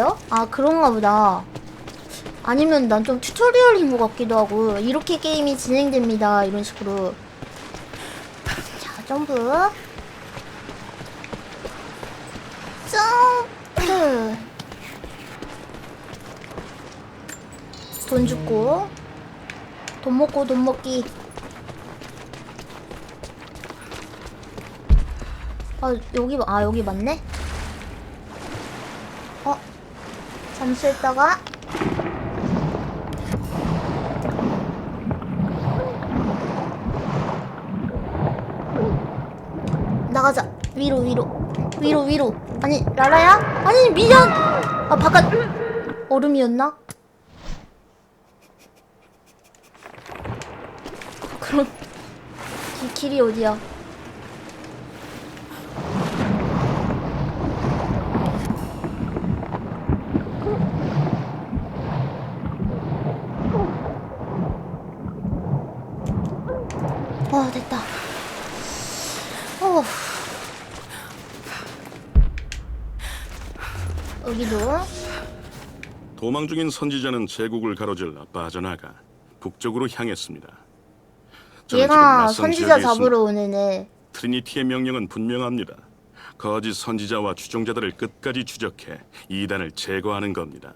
아 그런가 보다. 아니면 난 좀 튜토리얼인 것 같기도 하고 이렇게 게임이 진행됩니다 이런 식으로. 자 점프. 점프. 돈 죽고 돈 먹고 돈 먹기. 아 여기 아 여기 맞네. 어 잠시 있다가 나가자. 위로 위로. 위로 위로. 아니 라라야? 아니 미연 아 바깥 얼음이었나? 그럼 길, 길이 어디야 어 됐다 어 여기도 도망 중인 선지자는 제국을 가로질러 빠져나가 북쪽으로 향했습니다. 저는 지금 얘가 낯선 선지자 지역에 잡으러 오는 애 트리니티의 명령은 분명합니다. 거짓 선지자와 추종자들을 끝까지 추적해 이단을 제거하는 겁니다.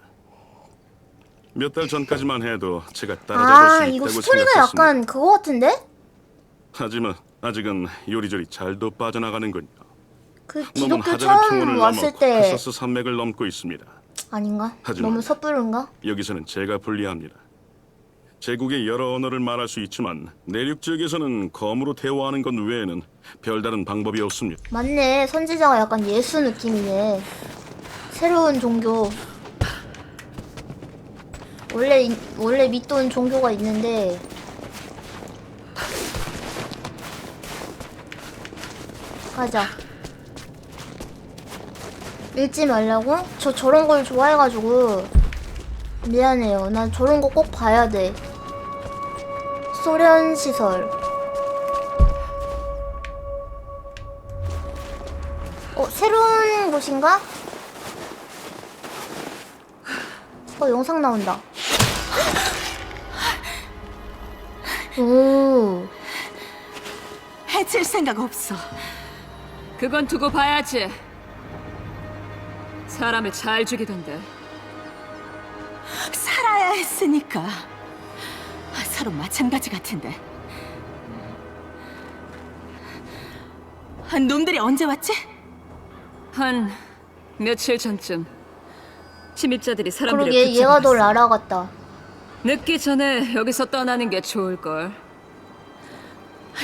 몇 달 전까지만 해도 제가 따라잡을 아 수 이거 있다고 스토리가 생각했습니다. 약간 그거 같은데? 하지만 아직은 요리조리 잘도 빠져나가는군요. 그 놈은 기독교 하자르 처음 평원을 왔을 넘어 때 카사스 산맥을 넘고 있습니다. 아닌가? 하지만- 너무 섣부른가? 여기서는 제가 불리합니다. 제국의 여러 언어를 말할 수 있지만 내륙 지역에서는 검으로 대화하는 것 외에는 별다른 방법이 없습니다. 맞네 선지자가 약간 예수 느낌이네 새로운 종교 원래 이- 원래 믿던 종교가 있는데 가자 읽지 말라고? 저 저런 걸 좋아해가지고 미안해요 난 저런 거 꼭 봐야 돼 소련 시설 어, 새로운 곳인가? 어, 영상 나온다. 오, 해칠 생각 없어. 그건 두고 봐야지. 사람을 잘 죽이던데. 살아야 했으니까. 서로 마찬가지 같은데. 아, 놈들이 언제 왔지? 한 며칠 전쯤 침입자들이 사람들을 그러게 얘가 더 붙잡아갔어. 라라 같다. 늦기 전에 여기서 떠나는 게 좋을 걸.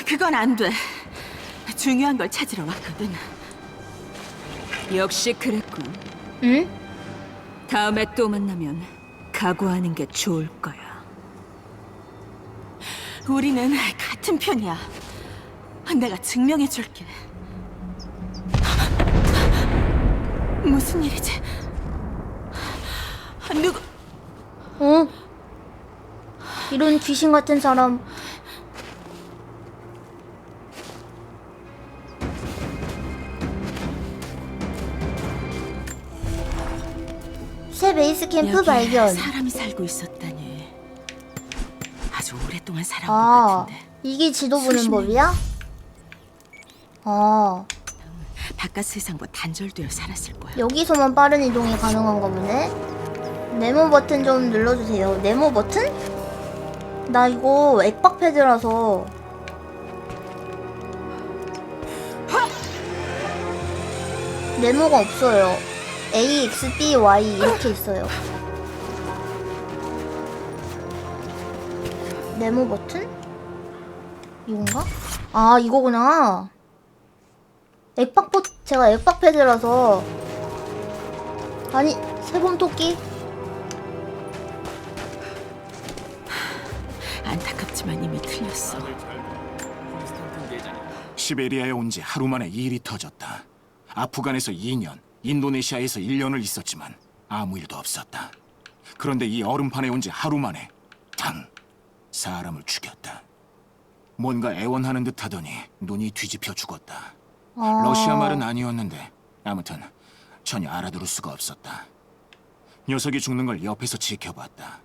그건 안 돼. 중요한 걸 찾으러 왔거든. 역시 그랬군. 응? 다음에 또 만나면 각오하는 게 좋을 거야. 우리는 같은 편이야. 내가 증명해 줄게. 무슨 일이지? 누구? 어? 이런 귀신 같은 사람. 새 베이스 캠프 여기에 발견. 사람이 살고 있었다니. 아주 오랫동안 살아온 것 아, 같은데. 이게 지도 보는 수십 법이야? 아, 바깥 세상과 단절되어 살았을 거야. 여기서만 빠른 이동이 가능한가 보네. 네모 버튼 좀 눌러주세요. 네모 버튼? 나 이거 액박 패드라서. 네모가 없어요. A, X, B, Y 이렇게 있어요. 네모 버튼? 이건가? 아, 이거구나. 액박 포 제가 액박 패드라서 아니 세범 토끼 안타깝지만 이미 틀렸어. 시베리아에 온 지 하루 만에 일이 터졌다. 아프간에서 2년, 인도네시아에서 1년을 있었지만 아무 일도 없었다. 그런데 이 얼음판에 온 지 하루 만에 탕 사람을 죽였다. 뭔가 애원하는 듯 하더니 눈이 뒤집혀 죽었다. 아, 러시아 말은 아니었는데 아무튼 전혀 알아들을 수가 없었다. 녀석이 죽는 걸 옆에서 지켜봤다.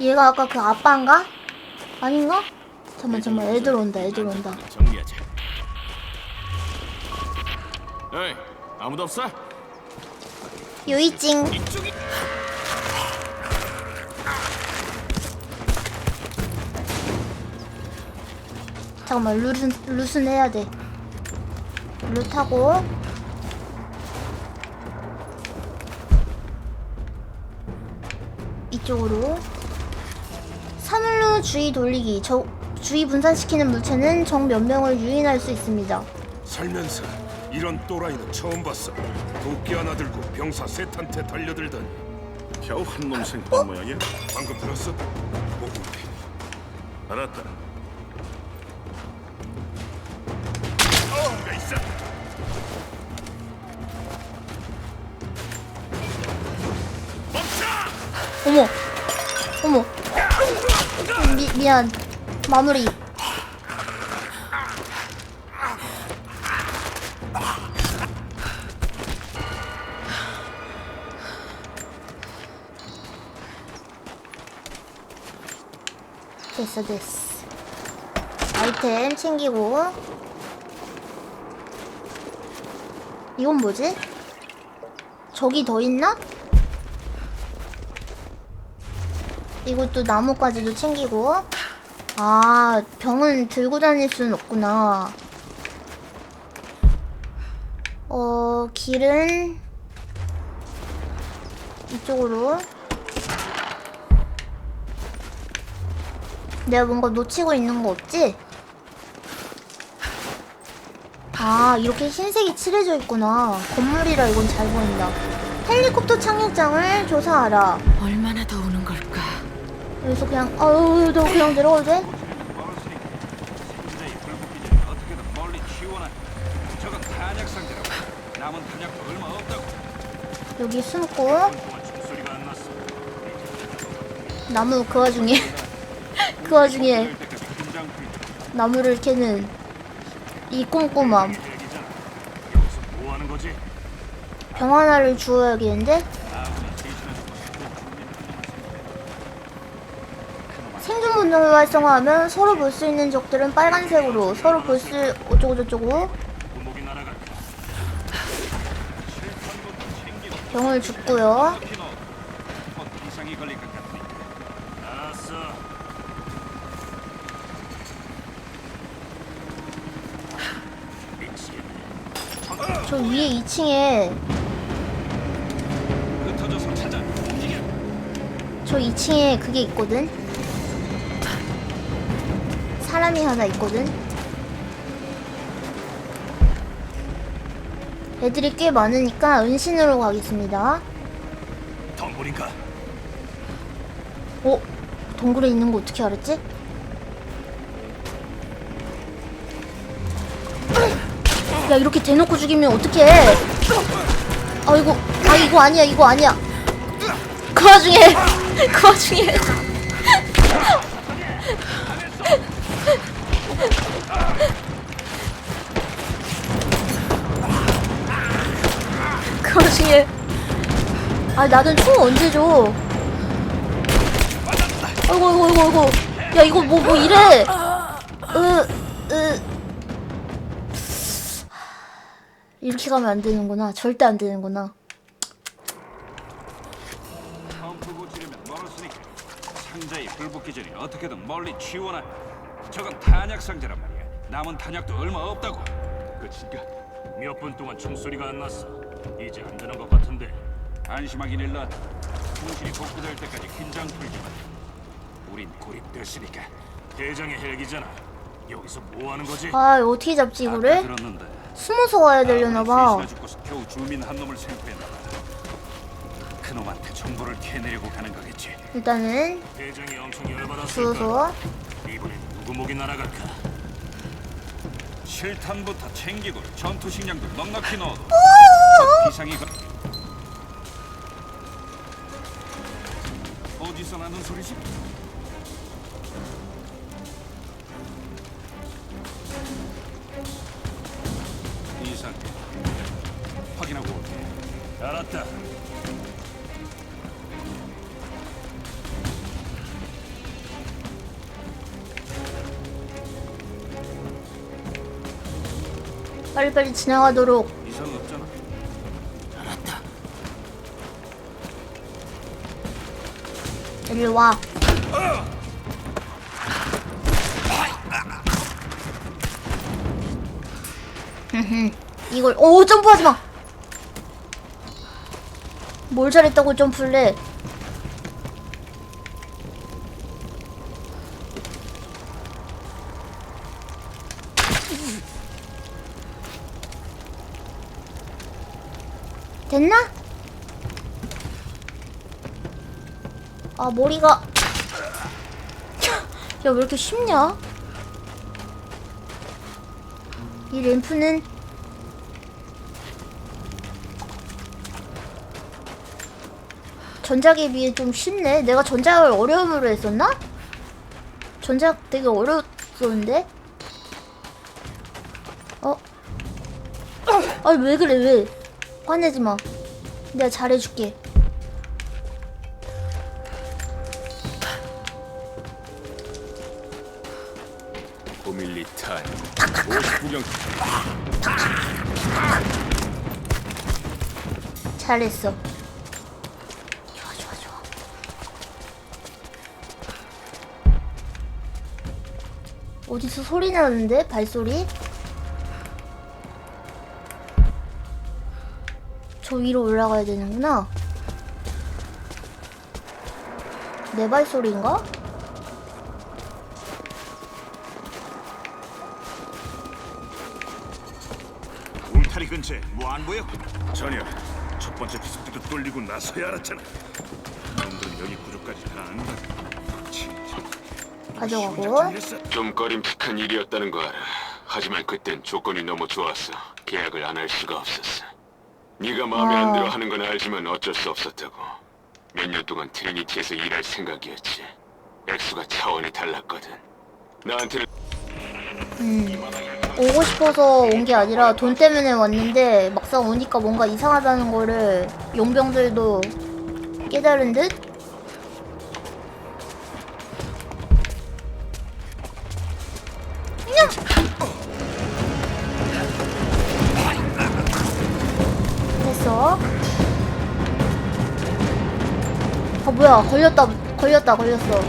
얘가 아까 그 아빠인가? 아닌가? 잠만 잠만 애들 온다 애들 온다 정리하자. 에이, 아무도 없어? 유이찡 잠깐만 룻은 룻은 해야 돼. 룻하고. 이쪽으로. 사물로 주의 돌리기. 저 주의 분산시키는 물체는 적몇 명을 유인할 수 있습니다. 살면서 이런 또라이는 처음 봤어. 도끼 하나 들고 병사 셋한테 달려들다니. 겨우 한 놈 생긴 모양이야? 방금 들었어? 보급이. 알았다. 가 있어. 어머 어머 미, 미안 마무리 됐어 됐어. 아이템 챙기고. 이건 뭐지? 저기 더 있나? 이것도 나뭇가지도 챙기고. 아 병은 들고 다닐 수는 없구나. 어 길은 이쪽으로 내가 뭔가 놓치고 있는 거 없지? 아 이렇게 흰색이 칠해져 있구나 건물이라 이건 잘 보인다 헬리콥터 착륙장을 조사하라 얼마나 더 오는 걸까? 여기서 그냥 아유 너 그냥 내려가도 돼? 여기 숨고. 나무 그 와중에 그 와중에 나무를 캐는 이 꼼꼼함? 병 하나를 주워야겠는데 생존 본능을 활성화하면 서로 볼 수 있는 적들은 빨간색으로 서로 볼 수 어쩌고저쩌고? 병을 줍고요 키노. 곧 이상이 걸릴 것 같으니. 알았어. 저 위에 2층에 흩어져서 찾아. 움직여. 저 2층에 그게 있거든 사람이 하나 있거든 애들이 꽤 많으니까 은신으로 가겠습니다 덤불인가? 어? 동굴에 있는 거 어떻게 알았지? 야 이렇게 대놓고 죽이면 어떡해? 아 이거 아 이거 아니야 이거 아니야. 그 와중에 그 와중에. 그 와중에. 아 나는 총 언제 줘? 아이고 아이고 아이고 아이고. 야 이거 뭐뭐 이래? 으으 이렇게 가면 안 되는구나 절대 안 되는구나 펌프 고치려면 멀었으니까. 상자에 불 붙기 전에 어떻게든 멀리 치워놔. 저건 탄약 상자란 말이야. 남은 탄약도 얼마 없다고. 끝인가? 몇 분 동안 총소리가 안 났어. 이제 안 되는 것 같은데. 안심하긴 일러. 통신이 복구될 때까지 긴장 풀지 마. 우린 고립됐으니까. 대장의 헬기잖아. 여기서 뭐 하는 거지? 아 어떻게 잡지 아까 이거를? 들었는데. 숨어서 와야 되려나봐 셋이나 죽고서 겨우 주민 한 놈을 생포했나 봐. 그놈한테 정보를 캐내려고 가는 거겠지. 일단은 대장이 엄청 열받았을까? 주워서 이번엔 누구 목이 날아갈까? 실탄부터 챙기고 전투 식량도 넉넉히 넣어도 곧 비상이 걸... 어디서 나는 소리지? 없다. 빨리빨리 지나가도록 이상 없잖아. 알았다. 이리 와. 어! 이걸 오 점프하지 마. 뭘 잘했다고 해? 됐나? 아 머리가 야 왜 이렇게 쉽냐? 이 램프는 전작에 비해 좀 쉽네. 내가 전작을 어려움으로 했었나? 전작 되게 어려웠었는데? 어? 아니 왜 그래 왜? 화내지 마. 내가 잘해줄게. 고밀리탄 59경 잘했어. 어디서 소리 나는데? 발소리? 저 위로 올라가야 되는구나. 내 발소리인가? 울타리 근처에 뭐안 보여? 전혀 첫 번째 비속기도 뚫리고 나서야 알았잖아 가져가고. 좀 꺼림칙한 일이었다는 거 알아. 하지만 그땐 조건이 너무 좋았어. 계약을 안 할 수가 없었어. 네가 마음에 안 들어 하는 건 알지만 어쩔 수 없었다고. 몇 년 동안 트리니티에서 일할 생각이었지. 액수가 차원이 달랐거든. 나한테는 오고 싶어서 온 게 아니라 돈 때문에 왔는데 막상 오니까 뭔가 이상하다는 거를 용병들도 깨달은 듯? 뭐야 걸렸다 걸렸다 걸렸어.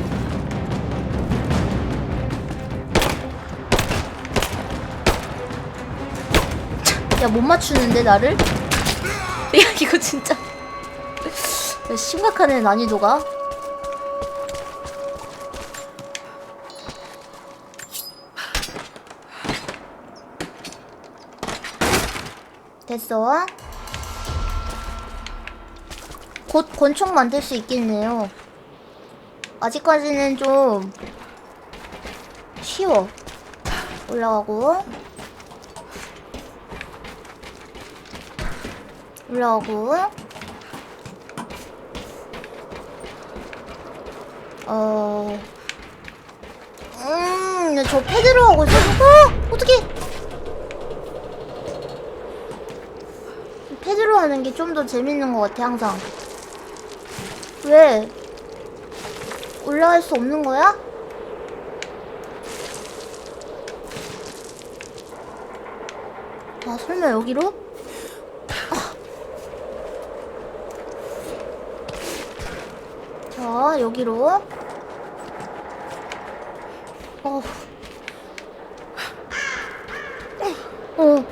야 못 맞추는데 나를? 야 이거 진짜 야, 심각하네 난이도가 됐어 곧 권총 만들 수 있겠네요. 아직까지는 좀 쉬워. 올라가고. 올라오고. 어... 음... 저 패드로 하고 있어. 어! 어떡해. 패드로 하는 게 좀 더 재밌는 것 같아 항상 왜? 올라갈 수 없는 거야? 아 설마 여기로? 자, 여기로. 어. 어.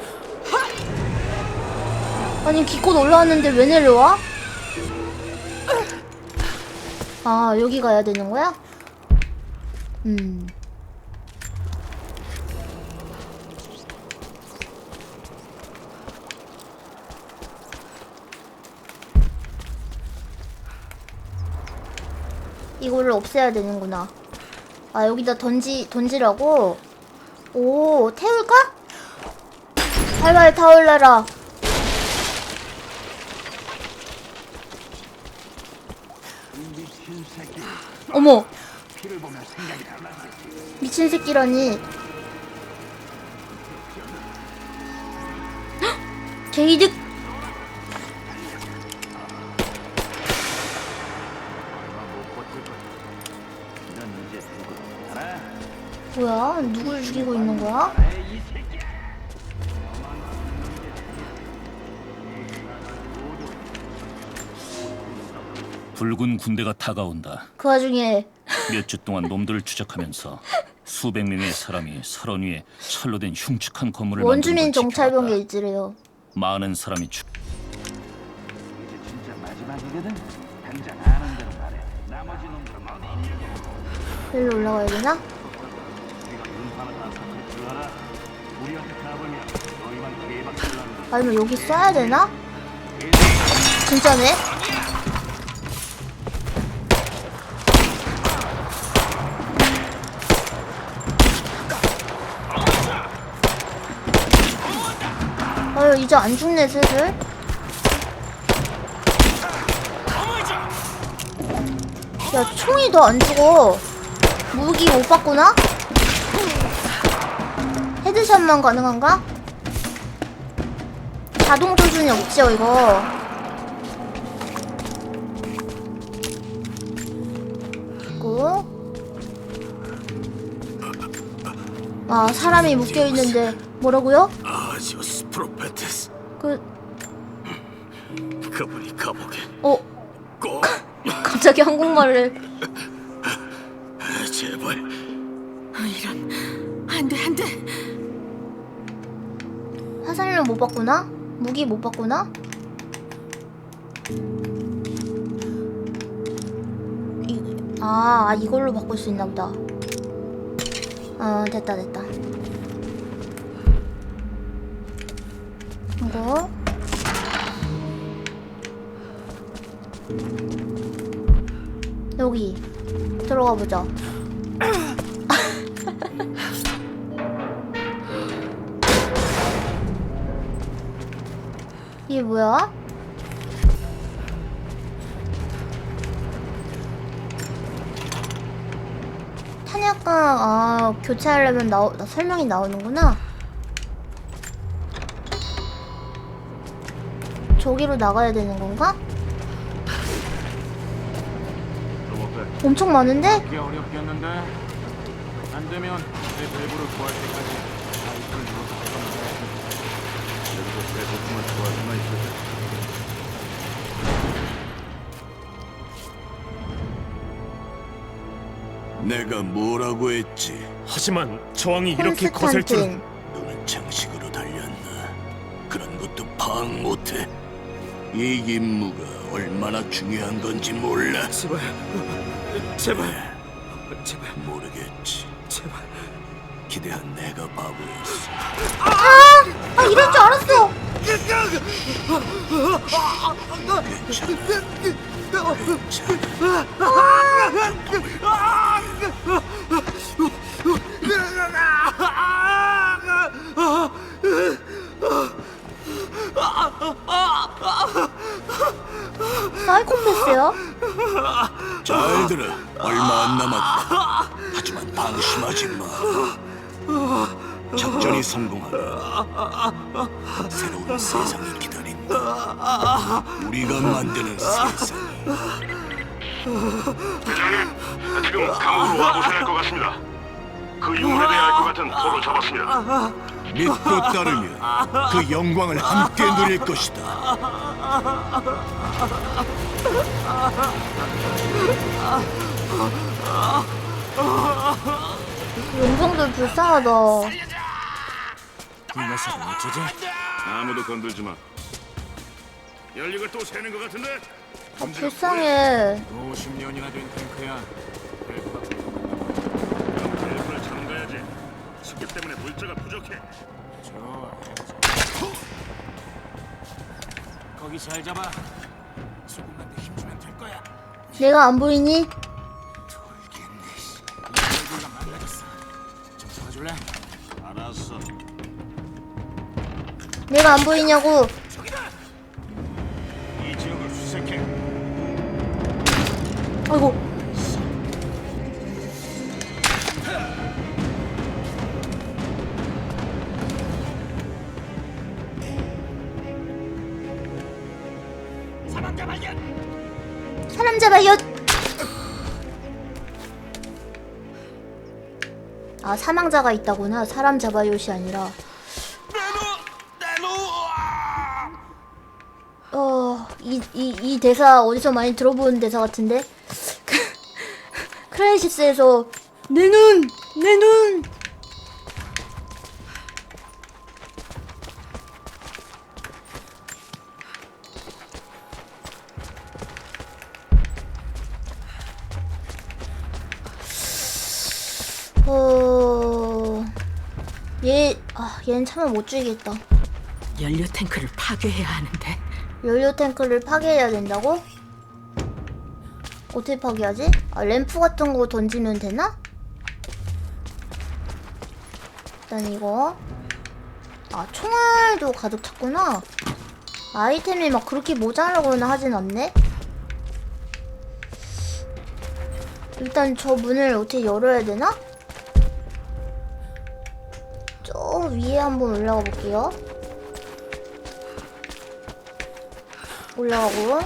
아니, 기껏 올라왔는데 왜 내려와? 아, 여기 가야 되는 거야? 음. 이거를 없애야 되는구나. 아, 여기다 던지, 던지라고? 오, 태울까? 발발 타올라라. 어머! 미친 새끼라니. 헉! 개이득! 뭐야? 누굴 죽이고 있는 거야? 붉은 군대가 다가온다. 그 와중에 몇 주 동안 놈들을 추적하면서 수백 명의 사람이 설원 위에 철로 된 흉측한 건물을 원주민 만드는 걸 정찰병에 지켜봤다. 일지래요. 많은 사람이 죽. 이제 진짜 마지막이거든. 당장 아는 대로 말해. 나머지 놈들은 어디 있냐고. 일로 올라가야 되나? 다. 우리한테 가보면 너희만. 아니면 여기 써야 되나? 진짜네? 아유 이제 안 죽네 슬슬 야 총이 더 안 죽어 무기 못 봤구나? 헤드샷만 가능한가? 자동 조준이 없죠 이거 있고 아 사람이 묶여있는데 뭐라고요? 한국말을 제발 아, 이런 안돼 안돼 화살은 못 봤구나? 무기 못 봤구나? 이, 아, 아, 이걸로 바꿀 수 있나 보다. 어, 됐다, 됐다. 이거. 여기. 들어가 보자. 이게 뭐야? 탄약강 아 교체하려면 나오, 설명이 나오는구나. 저기로 나가야 되는 건가? 엄청 많은데? 어렵겠는데 안 되면 내 대부를 구할 때까지 아이를 눌러서 내 도움을 구할 수만 있어서 내가 뭐라고 했지? 하지만 저항이 이렇게 거셀 줄은 콘스탄틴. 너는 장식으로 달렸나? 그런 것도 파악 못해. 이 임무가 얼마나 중요한 건지 몰라. 제발 제발 제발 모르겠지. 제발 기대한 내가 바보였어. 아 이럴 줄 알았어. 사이코패스요? 잘 들어. 얼마 안 남았다. 하지만 방심하지 마. 작전이 성공하면 새로운 세상이 기다린다. 우리가 만드는 세상. 대장님, 지금 감옥으로 와보셔야 할 것 같습니다. 그 유물에 대해 알 것 같은 포로 잡았습니다. 믿고 따르면 그 영광을 함께 누릴 것이다. 용병들 불쌍하다. 이 녀석은 어쩌지? 아무도 건들지 마. 연lik을 또 새는 것 같은데? 불쌍해. 50년이나 된 탱크야 습기 때문에 물자가 부족해. 좋아 거기 잘 잡아 조금만 더 힘주면 될 거야 내가 안 보이니? 이 얼굴과 망가졌어 좀 도와줄래? 알았어. 내가 안 보이냐고. 이 지역을 수색해. 아이고. 잡아요. 아 사망자가 있다구나. 사람 잡아요시 아니라. 어 이, 이, 이 대사 어디서 많이 들어본 대사 같은데? 크라이시스에서 내 눈! 내 눈! 얘, 아, 얘는 참아 못 죽이겠다. 연료 탱크를 파괴해야 하는데 연료 탱크를 파괴해야 된다고? 어떻게 파괴하지? 아, 램프 같은 거 던지면 되나? 일단 이거 아 총알도 가득 찼구나 아이템이 막 그렇게 모자라거나 하진 않네 일단 저 문을 어떻게 열어야 되나? 위에 한번 올라가 볼게요. 올라가고.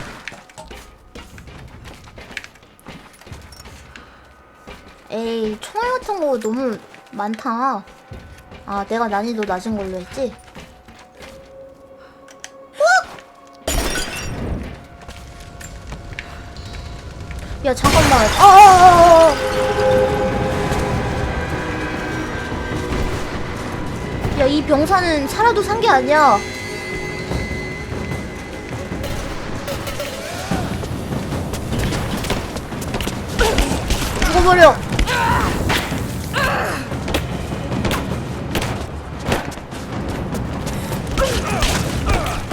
에이 총알 같은 거 너무 많다. 아 내가 난이도 낮은 걸로 했지? 어? 야 잠깐만. 어어어어 이 병사는 살아도 산 게 아니야 죽어버려.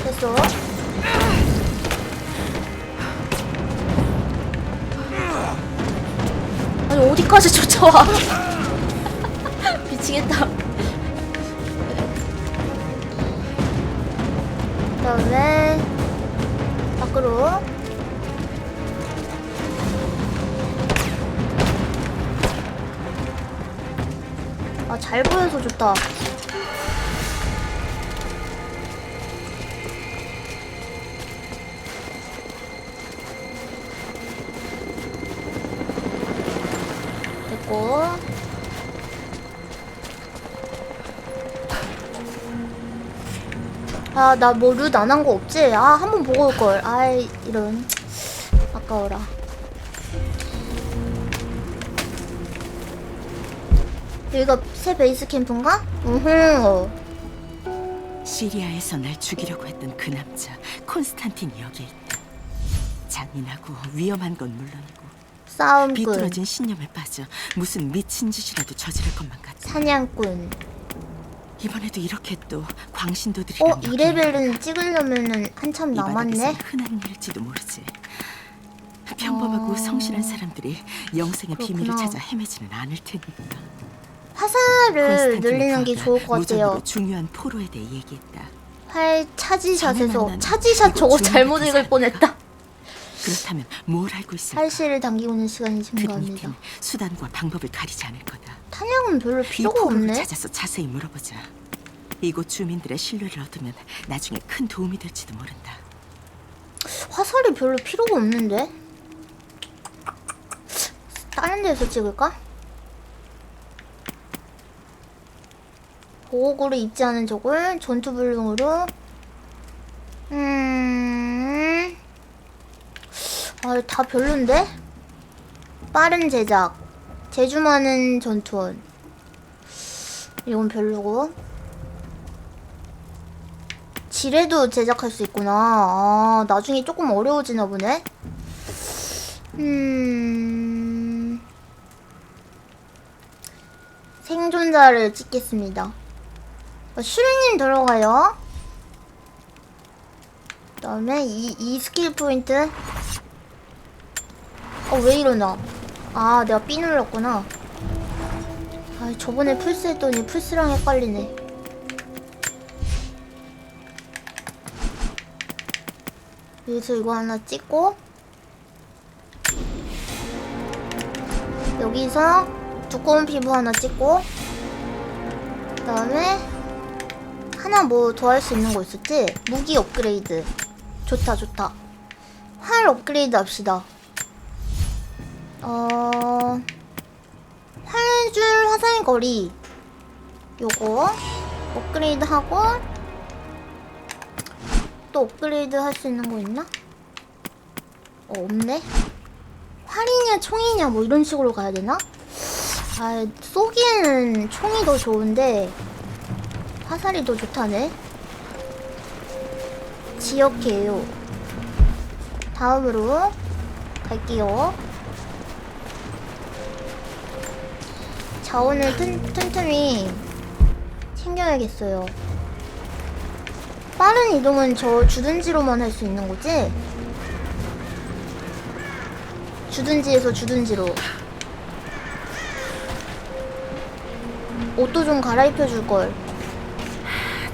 됐어. 아니 어디까지 쫓아와? 미치겠다. 밖으로. 아, 잘 보여서 좋다. 됐고. 아, 나 뭐 룻 안 한 거 없지? 아, 한 번 보고 올걸. 아이, 이런. 아까워라. 여기가 새 베이스 캠프인가? 으흠. 시리아에서 날 죽이려고 했던 그 남자 콘스탄틴이 여기에 있다. 잔인하고 위험한 건 물론이고 싸움꾼, 비뚤어진 신념에 빠져 무슨 미친 짓이라도 저지를 것만 같아. 사냥꾼. 이번에도 이렇게 또 광신도들이 어, 이 레벨은 찍으려면은 한참 남았네. 흔한 일일지도 모르지. 평범하고 어. 성실한 사람들이 영생의 비밀을 그렇구나. 찾아 헤매지는 않을 테니까. 화살을 늘리는 게 좋을 것 같아요. 중요한 포로에 대해 얘기했다. 활 차지샷에서 차지샷 이거 저거 잘못 읽을. 뻔했다. 그렇다면 뭘 알고 있을까? 활실을 당기고는 시간이 그 증가합니다. 수단과 방법을 가리지 않을 거다. 탄약은 별로 이 필요가 포로를 없네. 찾아서 자세히 물어보자. 이곳 주민들의 신뢰를 얻으면 나중에 큰 도움이 될지도 모른다. 화살이 별로 필요가 없는데. 다른 데서 찍을까? 보호구를 입지 않은 적을 전투 불능으로 음... 아, 다 별론데? 빠른 제작 재주 많은 전투원. 이건 별로고. 지뢰도 제작할 수 있구나. 아, 나중에 조금 어려워지나 보네. 음... 생존자를 찍겠습니다. 어, 슈리님 들어가요. 그 다음에 이, 이 스킬 포인트. 어왜 이러나 아 내가 B 눌렀구나. 아 저번에 플스 했더니 플스랑 헷갈리네. 여기서 이거 하나 찍고 여기서 두꺼운 피부 하나 찍고 그 다음에 하나 뭐 더 할 수 있는 거 있었지? 무기 업그레이드. 좋다 좋다. 활 업그레이드 합시다 어... 활줄 화살 거리 요거 업그레이드 하고 또 업그레이드 할 수 있는 거 있나? 어, 없네? 활이냐 총이냐 뭐 이런 식으로 가야 되나? 아, 쏘기에는 총이 더 좋은데 화살이 더 좋다네. 지역개요. 다음으로 갈게요. 자원을 튼, 틈틈이 챙겨야겠어요. 빠른 이동은 저 주둔지로만 할 수 있는 거지? 주둔지에서 주둔지로. 옷도 좀 갈아입혀 줄 걸.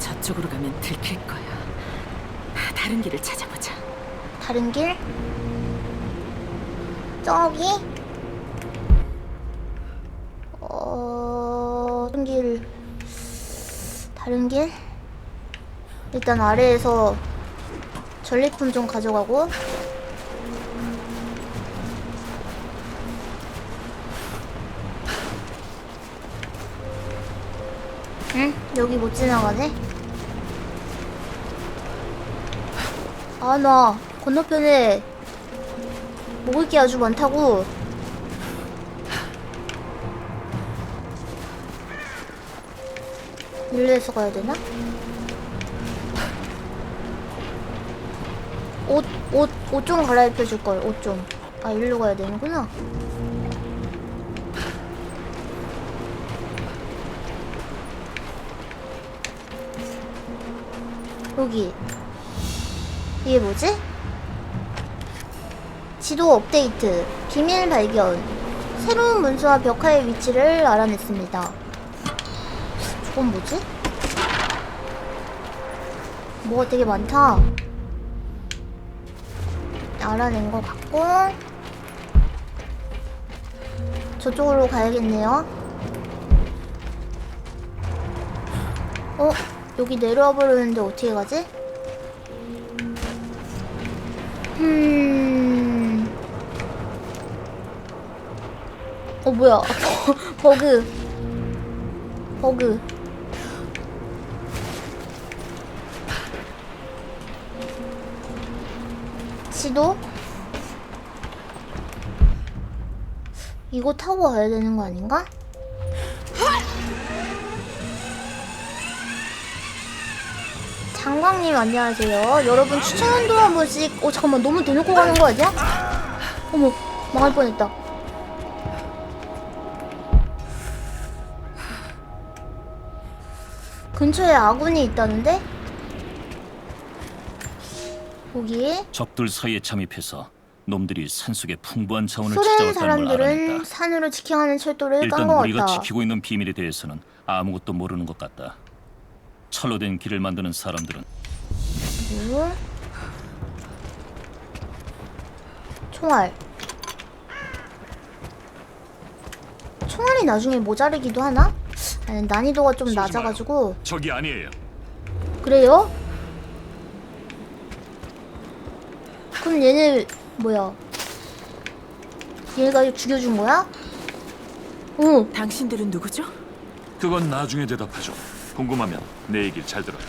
저쪽으로 가면 들킬 거야. 다른 길을 찾아보자. 다른 길? 저기? 어... 다른 길... 다른 길? 일단 아래에서 전리품 좀 가져가고 응? 여기 못 지나가네? 아, 나 건너편에 먹을 게 아주 많다고. 일로에서 가야 되나? 옷, 옷, 옷 좀 갈아입혀 줄걸, 옷 좀. 아, 일로 가야 되는구나. 여기. 이게 뭐지? 지도 업데이트, 비밀 발견, 새로운 문서와 벽화의 위치를 알아냈습니다. 저건 뭐지? 뭐가 되게 많다. 알아낸 것 같고, 저쪽으로 가야겠네요. 어? 여기 내려와 버렸는데 어떻게 가지? 음. 어 뭐야? 버그. 버그. 지도? 이거 타고 가야 되는 거 아닌가? 장광님 안녕하세요. 여러분 추천도 한 번씩. 어 잠깐만 너무 대놓고 가는 거 아니야? 어머 망할 뻔했다. 근처에 아군이 있다는데? 거기 적들 사이에 잠입해서 놈들이 산속에 풍부한 자원을 소련 찾아왔다는 걸 사람들은 알아냈다. 산으로 지켜가는 철도를 일단 깐것 우리가 같다. 지키고 있는 비밀에 대해서는 아무것도 모르는 것 같다. 철로 된 길을 만드는 사람들은 그리고 총알. 총알이 나중에 모자르기도 하나? 아니 난이도가 좀 낮아가지고 저기 아니에요. 그래요? 그럼 얘네 뭐야? 얘가 죽여준 거야? 어, 당신들은 누구죠? 그건 나중에 대답하죠. 궁금하면 내 얘기를 잘 들어요.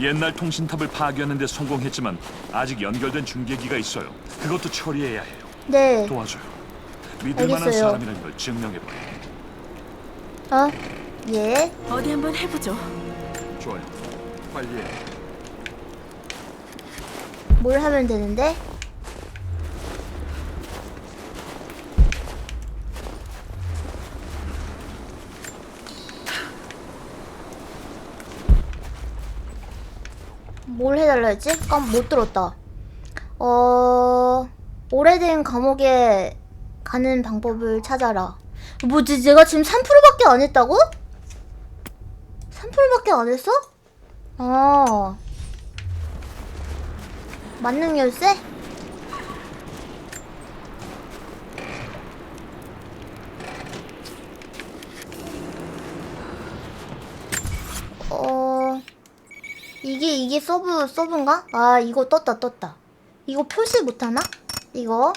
옛날 통신탑을 파괴하는데 성공했지만 아직 연결된 중계기가 있어요. 그것도 처리해야 해요. 네. 도와줘요. 믿을 만한 알겠어요. 사람이라는 걸 증명해봐요. 어, 예. 어디 한번 해보죠. 좋아요. 빨리 해. 뭘 하면 되는데? 뭘 해달라 했지? 깜, 못 들었다. 어, 오래된 감옥에 가는 방법을 찾아라. 뭐지, 내가 지금 3%밖에 안 했다고? 3%밖에 안 했어? 아. 만능 열쇠? 이게 이게 서브 서브인가? 아 이거 떴다 떴다. 이거 표시 못하나? 이거